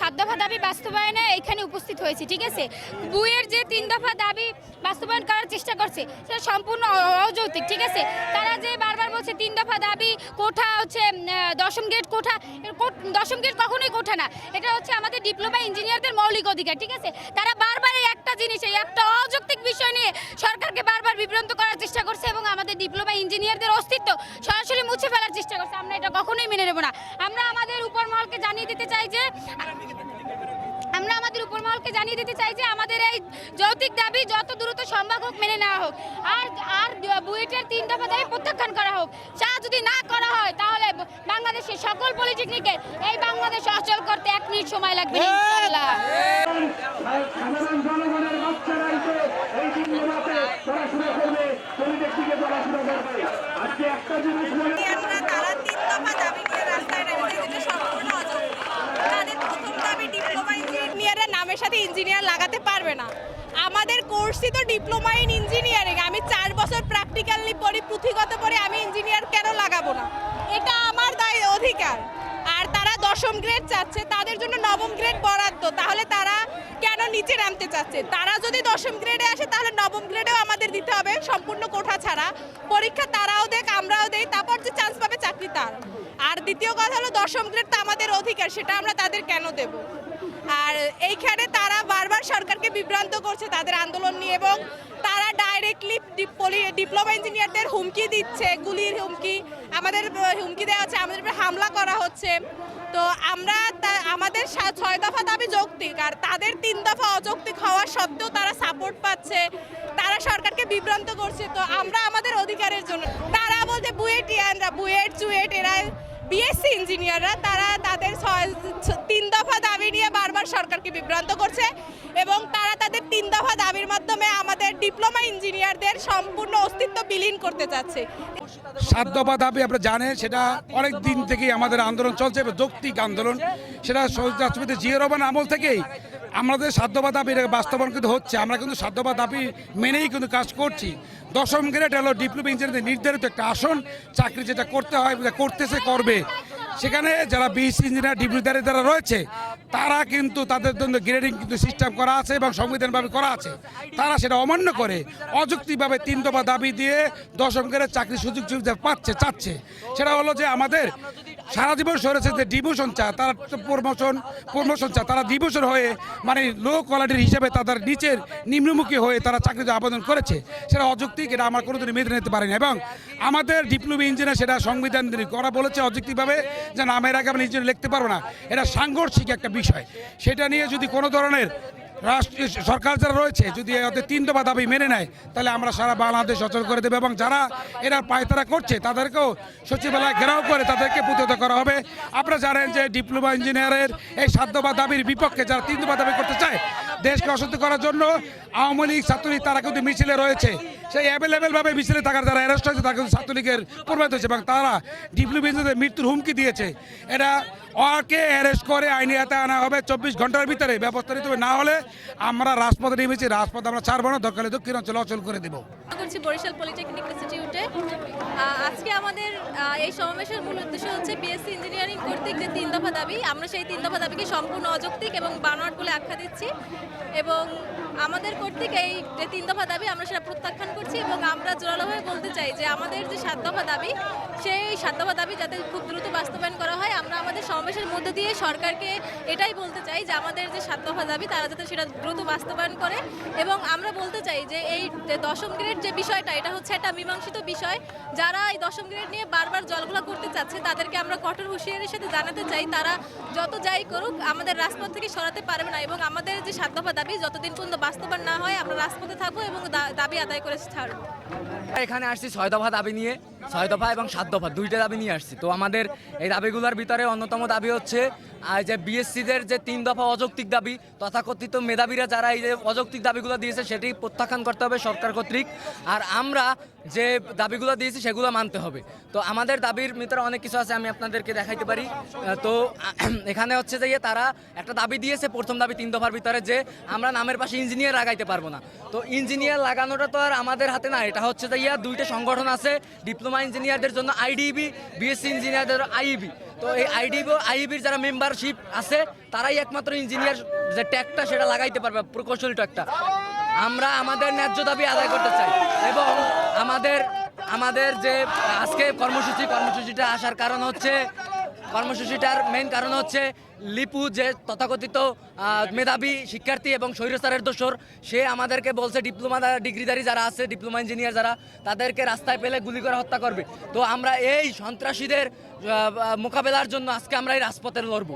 সাত দফা দাবি বাস্তবায়নে এখানে উপস্থিত হয়েছি, ঠিক আছে? বুয়ের যে তিন দফা দাবি বাস্তবায়ন করার চেষ্টা করছে, সেটা সম্পূর্ণ অযৌক্তিক, ঠিক আছে? তারা যে বারবার বলছে তিন দফা দাবি, কোঠা হচ্ছে দশম গেট কোঠা দশম গেট কখনোই কোঠা না। এটা হচ্ছে আমাদের ডিপ্লোমা ইঞ্জিনিয়ারদের মৌলিক অধিকার, ঠিক আছে? তারা বারবার এই একটা জিনিস, এই একটা অযৌক্তিক বিষয় নিয়ে সরকারকে বারবার বিভ্রান্ত করার চেষ্টা করছে এবং আমাদের ডিপ্লোমা ইঞ্জিনিয়ারদের অস্তিত্ব মুছে ফেলার চেষ্টা করছে। আমরা এটা কখনোই মেনে নেব না। আমরা আমাদের উপর মহলকে জানিয়ে দিতে চাই যে, আমরা আমাদের উপর মহলকে জানিয়ে দিতে চাই যে, আমাদের এই যৌতিক দাবি যত দ্রুত সম্ভব হোক মেনে নেওয়া হোক। আর আর বুয়েটের তিন দফা দাবি প্রত্যাখ্যান করা হোক। চা যদি না করা হয়, তাহলে বাংলাদেশের সকল পলিটেকনিকের এই বাংলাদেশ অচল করতে এক মিনিট সময় লাগবে ইনশাআল্লাহ সাধারণ জনগণের বাচ্চারা এসে এই দিনগুলোতে পড়াশোনা করবে পলিটেকনিকে পড়াশোনা করবে আজকে একটা জিনিস মনে ইন্ডিয়ানরা তারা তিন দফা দাবি নিয়ে রাস্তায় নেমেছে যেটা সম্পূর্ণ অযোগ্য তাদের প্রথম দাবি ডিপ্লোমা নামের সাথে ইঞ্জিনিয়ার লাগাতে পারবে না। আমাদের কোর্সই তো ডিপ্লোমা ইন ইঞ্জিনিয়ারিং আমি চার বছর প্র্যাকটিক্যালি পড়ি, পুঁথিগত পড়ে আমি ইঞ্জিনিয়ার কেন লাগাবো না? এটা আমার দায়, অধিকার। আর তারা দশম গ্রেড চাচ্ছে, তাদের জন্য নবম গ্রেড বরাদ্দ। তাহলে তারা কেন নিচে নামতে চাচ্ছে? তারা যদি দশম গ্রেডে আসে, তাহলে নবম গ্রেডেও আমাদের দিতে হবে। সম্পূর্ণ কোঠা ছাড়া। পরীক্ষা তারাও দেখ, আমরাও দেই, তারপর যে চান্স পাবে চাকরি তার। আর দ্বিতীয় কথা হলো, দশম গ্রেড তো আমাদের অধিকার, সেটা আমরা তাদের কেন দেব? আর এইখানে সরকারকে বিভ্রান্ত করছে তাদের আন্দোলন নিয়ে এবং তারা ডাইরেক্টলি ডিপ্লোমা ইঞ্জিনিয়ারদের হুমকি দিচ্ছে, গুলির হুমকি, আমাদের হুমকি দেওয়া হচ্ছে, আমাদের উপরে হামলা করা হচ্ছে। তো আমরা আমাদের ছয় দফা দাবি যৌক্তিক, আর তাদের তিন দফা অযৌক্তিক হওয়া সত্ত্বেও তারা সাপোর্ট পাচ্ছে, তারা সরকারকে বিভ্রান্ত করছে। তো আমরা আমাদের অধিকারের জন্য, তারা বলতে বুয়েটিয়ানরা, বুয়েট, চুয়েট, এরা বিএসসি ইঞ্জিনিয়াররা তারা তাদের তিন দফা দাবি নিয়ে বারবার সরকারকে বিভ্রান্ত করছে এবং তারা তাদের তিন দফা দাবির মাধ্যমে আমাদের ডিপ্লোমা ইঞ্জিনিয়ারদের সম্পূর্ণ অস্তিত্ব বিলীন করতে চাচ্ছে। সাত দফা দাবি আপনারা জানেন, সেটা অনেক দিন থেকেই আমাদের আন্দোলন চলছে যৌক্তিক আন্দোলন। সেটা শহীদ রাষ্ট্রপতি জিয়া রহমান আমল থেকেই আমাদের দফা দাবি বাস্তবায়ন কিন্তু হচ্ছে। আমরা কিন্তু দফা দাবি মেনেই কিন্তু কাজ করছি। দশম গ্রেড হলো ডিপ্লোমা ইঞ্জিনিয়ারদের নির্ধারিত একটা আসন। চাকরি যেটা করতে হয় করতেছে করবে। সেখানে যারা বিএসসি ইঞ্জিনিয়ার ডিপ্লোমারি যারা রয়েছে, তারা কিন্তু তাদের জন্য গ্রেডিং কিন্তু সিস্টেম করা আছে এবং সংবিধানভাবে করা আছে। তারা সেটা অমান্য করে। অযৌক্তিকভাবে তিন দফা দাবি দিয়ে দশম গ্রেডের চাকরি সুযোগ সুবিধা পাচ্ছে, চাচ্ছে। সেটা হলো যে আমাদের সারা জীবন সরেছে যে ডিভোশন চায়, তারা প্রমোশন প্রমোশন চায়। তারা ডিভোশন হয়ে মানে লো কোয়ালিটির হিসেবে তাদের নিচের নিম্নমুখী হয়ে তারা চাকরিতে আবেদন করেছে। সেটা অযৌক্তিক, এটা আমার কোনোদিন মেনে নিতে পারিনি। এবং আমাদের ডিপ্লোমা ইঞ্জিনিয়ার সেটা সংবিধান করা বলেছে অযৌক্তিকভাবে যে নামের আগে আমরা ইঞ্জিনিয়ার লিখতে পারব না। এটা সাংঘর্ষিক একটা বিষয়। সেটা নিয়ে যদি কোনো ধরনের রাষ্ট্রীয় সরকার যারা রয়েছে, যদি ওদের তিন দফা দাবি মেনে নেয়, তাহলে আমরা সারা বাংলাদেশ সচল করে দেবে এবং যারা এরা পায়তারা করছে, তাদেরকেও সচিবালয় ঘেরাও করে তাদেরকে প্রতিহত করা হবে। আপনারা জানেন যে ডিপ্লোমা ইঞ্জিনিয়ারের এই সাত দফা দাবির বিপক্ষে যারা তিন দফা দাবি করতে চায় দেশকে অশান্ত করার জন্য আওয়ামী লীগ, ছাত্রলীগ তারা কিন্তু মিছিলে রয়েছে। সেই অ্যাভেলেবেলভাবে মিছিলে থাকার যারা অ্যারেস্ট হয়েছে, তারা কিন্তু ছাত্রলীগের প্রভাবিত হয়েছে এবং তারা ডিপ্লোমেন্টদের মৃত্যুর হুমকি দিয়েছে। এটা অকে অ্যারেস্ট করে আইনি হাতে আনা হবে। চব্বিশ ঘণ্টার ভিতরে ব্যবস্থা নিতে হবে। না হলে আমরা রাজপথে নেমেছি। রাজপথ আমরা ছাড়বো না। দরকারে দক্ষিণ অঞ্চলে অচল করে দেবো। করছি বরিশাল পলিটেকনিক ইনস্টিটিউটে। আজকে আমাদের এই সমাবেশের মূল উদ্দেশ্য হচ্ছে বিএসসি ইঞ্জিনিয়ারিং কর্তৃক যে তিন দফা দাবি, আমরা সেই তিন দফা দাবিকে সম্পূর্ণ অযৌক্তিক এবং বানোয়াট বলে আখ্যা দিচ্ছি। এবং আমাদের কর্তৃক এই যে তিন দফা দাবি আমরা সেটা প্রত্যাখ্যান করছি এবং আমরা জোরালোভাবে বলতে চাই যে আমাদের যে সাত দফা দাবি, সেই সাত দফা দাবি যাতে খুব দ্রুত বাস্তবায়ন করা হয়, আমরা আমাদের সমাবেশের মধ্যে দিয়ে সরকারকে এটাই বলতে চাই যে আমাদের যে সাত দফা দাবি, তারা যাতে সেটা দ্রুত বাস্তবায়ন করে এবং আমরা বলতে চাই যে এই দশম গ্রেড যে বিষয়টা, এটা হচ্ছে একটা মীমাংসিত বিষয়। যারা এই দশম গ্রেড নিয়ে বারবার জলগুলা করতে চাচ্ছে, তাদেরকে আমরা কঠোর হুঁশিয়ারির সাথে জানাতে চাই, তারা যত যাই করুক, আমাদের রাজপথ থেকে সরাতে পারবে না এবং আমাদের যে সাত দফা দাবি, যতদিন পর্যন্ত বাস্তবায়ন না হয় আমরা রাজপথে থাকব এবং দাবি আদায় করে ছাড়বো। এখানে আসছি ছয় দফা দাবি নিয়ে, ছয় দফা এবং সাত দফা, দুইটা দাবি নিয়ে আসছি। তো আমাদের এই দাবিগুলোর ভিতরে অন্যতম দাবি হচ্ছে যে বিএসসিদের যে তিন দফা অযৌক্তিক দাবি, তথাকথিত মেধাবীরা যারা এই যে অযৌক্তিক দাবিগুলো দিয়েছে, সেটি প্রত্যাখ্যান করতে হবে সরকার কর্তৃক। আর আমরা যে দাবিগুলো দিয়েছি, সেগুলো মানতে হবে। তো আমাদের দাবির ভিতরে অনেক কিছু আছে, আমি আপনাদেরকে দেখাইতে পারি। তো এখানে হচ্ছে যে ইয়ে তারা একটা দাবি দিয়েছে, প্রথম দাবি তিন দফার ভিতরে যে, আমরা নামের পাশে ইঞ্জিনিয়ার লাগাইতে পারব না। তো ইঞ্জিনিয়ার লাগানোটা তো আর আমাদের হাতে না এটা হচ্ছে যে ইয়া দুইটা সংগঠন আছে, ডিপ্লোমা ইঞ্জিনিয়ারদের জন্য আইডিবি, বিএসসি ইঞ্জিনিয়ারদের আইবি। তো তো এই আইডিবি আইবির যারা মেম্বারশিপ আছে, তারাই একমাত্র ইঞ্জিনিয়ার যে ট্যাগটা সেটা লাগাইতে পারবে, প্রকৌশলী ট্যাগটা। আমরা আমাদের ন্যায্য দাবি আদায় করতে চাই এবং আমাদের আমাদের যে আজকে কর্মসূচি, কর্মসূচিটা আসার কারণ হচ্ছে কর্মসূচিটার মেন কারণ হচ্ছে লিপু যে তথাকথিত মেধাবী শিক্ষার্থী এবং স্বৈরস্তারের দোষর, সে আমাদেরকে বলছে ডিপ্লোমা ডিগ্রিধারী যারা আছে, ডিপ্লোমা ইঞ্জিনিয়ার যারা, তাদেরকে রাস্তায় পেলে গুলি করে হত্যা করবে। তো আমরা এই সন্ত্রাসীদের মোকাবেলার জন্য আজকে আমরা এই রাজপথে লড়বো।